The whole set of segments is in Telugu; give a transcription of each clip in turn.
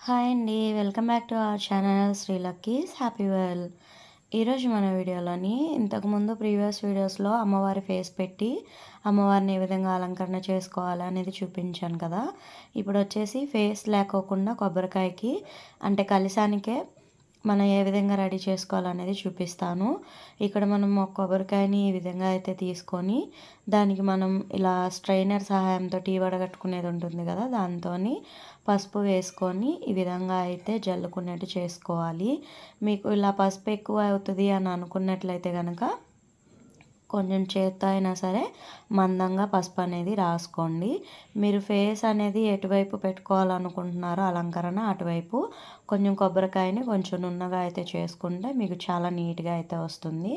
హాయ్ అండి welcome back to our channel Sri Luckys happy well ఈరోజు మన వీడియోలోని ఇంతకుముందు ప్రీవియస్ వీడియోస్లో అమ్మవారి ఫేస్ పెట్టి అమ్మవారిని ఏ విధంగా అలంకరణ చేసుకోవాలి అనేది చూపించాను కదా. ఇప్పుడు వచ్చేసి ఫేస్ లేకోకుండా కొబ్బరికాయకి అంటే కలిసానికే మనం ఏ విధంగా రెడీ చేసుకోవాలనేది చూపిస్తాను. ఇక్కడ మనం ఒక కొబ్బరికాయని ఈ విధంగా అయితే తీసుకొని దానికి మనం ఇలా స్ట్రైనర్ సహాయంతో టీ వడగట్టుకునేది ఉంటుంది కదా దాంతో పసుపు వేసుకొని ఈ విధంగా అయితే జల్లుకున్నట్టు చేసుకోవాలి. మీకు ఇలా పసుపు ఎక్కువ అవుతుంది అని అనుకున్నట్లయితే కనుక కొంచెం చేత్తో అయినా సరే మందంగా పసుపు అనేది రాసుకోండి. మీరు ఫేస్ అనేది ఎటువైపు పెట్టుకోవాలనుకుంటున్నారో అలంకరణ అటువైపు. కొంచెం కొబ్బరికాయని కొంచెం నున్నగా అయితే చేసుకుంటే మీకు చాలా నీట్గా అయితే వస్తుంది.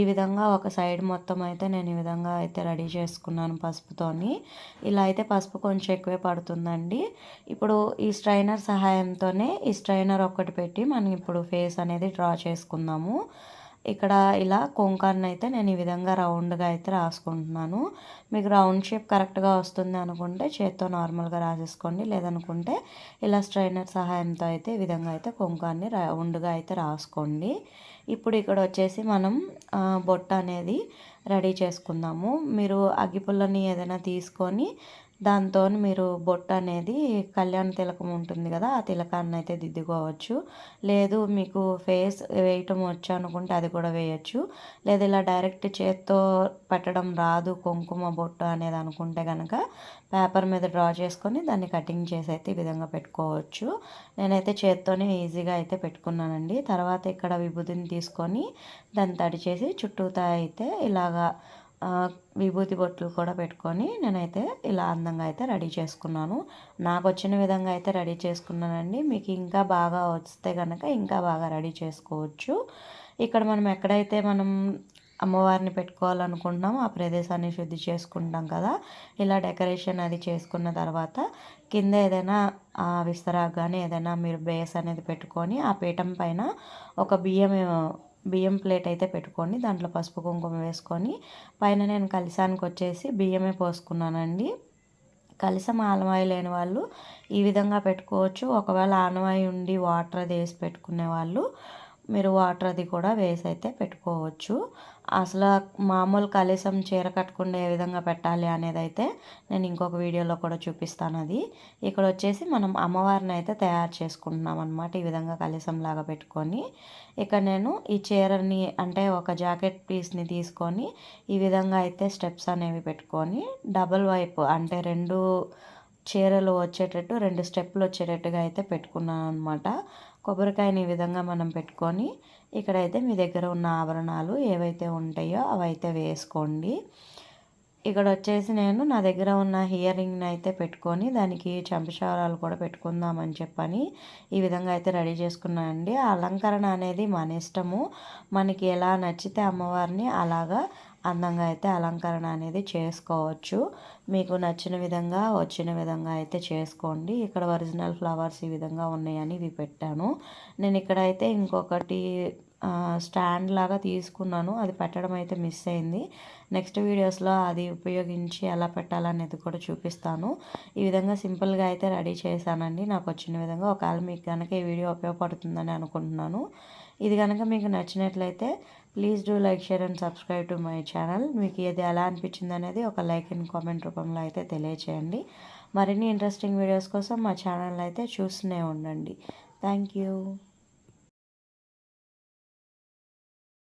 ఈ విధంగా ఒక సైడ్ మొత్తం అయితే నేను ఈ విధంగా అయితే రెడీ చేసుకున్నాను పసుపుతోని. ఇలా అయితే పసుపు కొంచెం ఎక్కువే పడుతుందండి. ఇప్పుడు ఈ స్ట్రైనర్ సహాయంతోనే ఈ స్ట్రైనర్ ఒక్కటి పెట్టి మనం ఇప్పుడు ఫేస్ అనేది డ్రా చేసుకుందాము. ఇక్కడ ఇలా కొంకాన్ని అయితే నేను ఈ విధంగా రౌండ్గా అయితే రాసుకుంటున్నాను. మీకు రౌండ్ షేప్ కరెక్ట్గా వస్తుంది అనుకుంటే చేత్తో నార్మల్గా రాసేసుకోండి. లేదనుకుంటే ఇలా స్ట్రైనర్ సహాయంతో అయితే ఈ విధంగా అయితే కొంకాన్ని రౌండ్గా అయితే రాసుకోండి. ఇప్పుడు ఇక్కడ వచ్చేసి మనం బొట్ట అనేది రెడీ చేసుకుందాము. మీరు అగ్గిపుల్లని ఏదైనా తీసుకొని దాంతో మీరు బొట్టు అనేది కళ్యాణ తిలకం ఉంటుంది కదా ఆ తిలకాన్ని అయితే దిద్దుకోవచ్చు. లేదు మీకు ఫేస్ వేయటం వచ్చు అనుకుంటే అది కూడా వేయచ్చు. లేదు ఇలా డైరెక్ట్ చేత్తో పెట్టడం రాదు కుంకుమ బొట్టు అనేది అనుకుంటే కనుక పేపర్ మీద డ్రా చేసుకొని దాన్ని కటింగ్ చేసి అయితే ఈ విధంగా పెట్టుకోవచ్చు. నేనైతే చేత్తోనే ఈజీగా అయితే పెట్టుకున్నానండి. తర్వాత ఇక్కడ విభూతిని తీసుకొని దాన్ని తడి చేసి చుట్టూతా అయితే ఇలాగా విభూతి బొట్లు కూడా పెట్టుకొని నేనైతే ఇలా అందంగా అయితే రెడీ చేసుకున్నాను. నాకు వచ్చిన విధంగా అయితే రెడీ చేసుకున్నానండి. మీకు ఇంకా బాగా వస్తే కనుక ఇంకా బాగా రెడీ చేసుకోవచ్చు. ఇక్కడ మనం ఎక్కడైతే మనం అమ్మవారిని పెట్టుకోవాలనుకుంటున్నాము ఆ ప్రదేశాన్ని శుద్ధి చేసుకుంటాం కదా. ఇలా డెకరేషన్ అది చేసుకున్న తర్వాత కింద ఏదైనా విస్తరా కానీ ఏదైనా మీరు బేస్ అనేది పెట్టుకొని ఆ పీఠం పైన ఒక బియ్యం బియ్యం ప్లేట్ అయితే పెట్టుకొని దాంట్లో పసుపు కుంకుమ వేసుకొని పైన నేను కలిసానికి వచ్చేసి బియ్యమే పోసుకున్నానండి. కలిసం ఆనవాయి లేని వాళ్ళు ఈ విధంగా పెట్టుకోవచ్చు. ఒకవేళ ఆనవాయి ఉండి వాటర్ అది వేసి పెట్టుకునే వాళ్ళు మీరు వాటర్ అది కూడా వేసి అయితే పెట్టుకోవచ్చు. అసలు మామూలు కలిసం చీర కట్టకుండా ఏ విధంగా పెట్టాలి అనేది అయితే నేను ఇంకొక వీడియోలో కూడా చూపిస్తాను అది. ఇక్కడ వచ్చేసి మనం అమ్మవారిని అయితే తయారు చేసుకుంటున్నాం అనమాట ఈ విధంగా కలిసం లాగా పెట్టుకొని. ఇక్కడ నేను ఈ చీరని అంటే ఒక జాకెట్ పీస్ని తీసుకొని ఈ విధంగా అయితే స్టెప్స్ అనేవి పెట్టుకొని డబల్ వైపు అంటే రెండు చీరలు వచ్చేటట్టు రెండు స్టెప్పులు వచ్చేటట్టుగా అయితే పెట్టుకున్నాను అనమాట కొబ్బరికాయని ఈ విధంగా మనం పెట్టుకొని ఇక్కడైతే మీ దగ్గర ఉన్న ఆభరణాలు ఏవైతే ఉంటాయో అవైతే వేసుకోండి. ఇక్కడ వచ్చేసి నేను నా దగ్గర ఉన్న హియర్ రింగ్ని అయితే పెట్టుకొని దానికి చంపచారాలు కూడా పెట్టుకుందామని చెప్పని ఈ విధంగా అయితే రెడీ చేసుకున్నానండి అలంకరణ అనేది మన ఇష్టము. మనకి ఎలా నచ్చితే అమ్మవారిని అలాగా అందంగా అయితే అలంకరణ అనేది చేసుకోవచ్చు. మీకు నచ్చిన విధంగా వచ్చిన విధంగా అయితే చేసుకోండి. ఇక్కడ ఒరిజినల్ ఫ్లవర్స్ ఈ విధంగా ఉన్నాయని ఇవి పెట్టాను. నేను ఇక్కడైతే ఇంకొకటి స్టాండ్ లాగా తీసుకున్నాను. అది పెట్టడం అయితే మిస్ అయింది. నెక్స్ట్ వీడియోస్లో అది ఉపయోగించి ఎలా పెట్టాలనేది కూడా చూపిస్తాను. ఈ విధంగా సింపుల్గా అయితే రెడీ చేశానండి. నాకు వచ్చిన విధంగా ఒకవేళ మీకు కనుక ఈ వీడియో ఉపయోగపడుతుందని అనుకుంటున్నాను. ఇది కనుక మీకు నచ్చినట్లయితే please do like share and subscribe to my channel. మీకు ఇది ఎలా అనిపించింది అనేది ఒక లైక్ అండ్ కామెంట్ రూపంలో అయితే తెలియచేయండి. మరిన్ని ఇంట్రెస్టింగ్ వీడియోస్ కోసం మా ఛానల్ అయితే చూస్తూనే ఉండండి. Thank you.